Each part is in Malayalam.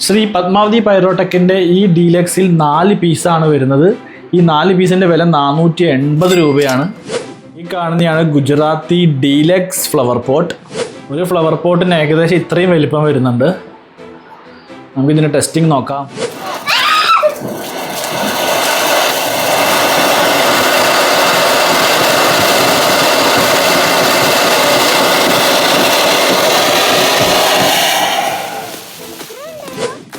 ശ്രീ പത്മാവതി പൈറോടെക്കിന്റെ ഈ ഡീലക്സിൽ നാല് പീസാണ് വരുന്നത്. ഈ നാല് പീസിന്റെ വില നാനൂറ്റി എൺപത് രൂപയാണ്. ഈ കാണുന്നതാണ് ഗുജറാത്തി ഡീലക്സ് ഫ്ലവർ പോട്ട്. ഒരു ഫ്ലവർ പോട്ടിന് ഏകദേശം ഇത്രയും വലിപ്പം വരുന്നുണ്ട്. നമുക്കിതിന്റെ ടെസ്റ്റിംഗ് നോക്കാം.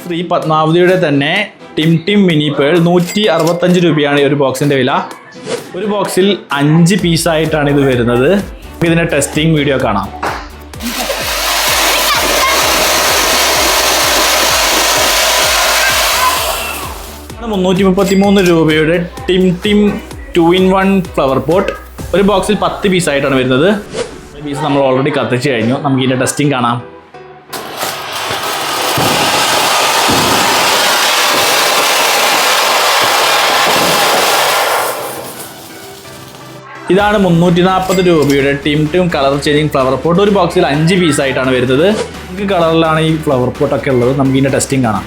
ശ്രീ പത്മാവതിയുടെ തന്നെ ടിം ടിം മിനി പേൾ നൂറ്റി അറുപത്തഞ്ച് രൂപയാണ് ഈ ഒരു ബോക്സിന്റെ വില. ഒരു ബോക്സിൽ അഞ്ച് പീസായിട്ടാണ് ഇത് വരുന്നത്. ഇതിന്റെ ടെസ്റ്റിംഗ് വീഡിയോ കാണാം. മുന്നൂറ്റി മുപ്പത്തി മൂന്ന് രൂപയുടെ team team two in one flower pot. ഒരു ബോക്സിൽ പത്ത് പീസായിട്ടാണ് വരുന്നത്. പീസ് നമ്മൾ ഓൾറെഡി കത്തിച്ച് കഴിഞ്ഞു. നമുക്ക് ഇതിന്റെ ടെസ്റ്റിംഗ് കാണാം. ഇതാണ് മുന്നൂറ്റി നാൽപ്പത് രൂപയുടെ team team colour changing flower pot ഒരു ബോക്സിൽ അഞ്ച് പീസായിട്ടാണ് വരുന്നത്. നമുക്ക് കളറിലാണ് ഈ ഫ്ലവർ പോട്ടൊക്കെ ഉള്ളത്. നമുക്ക് ഇതിന്റെ ടെസ്റ്റിംഗ് കാണാം.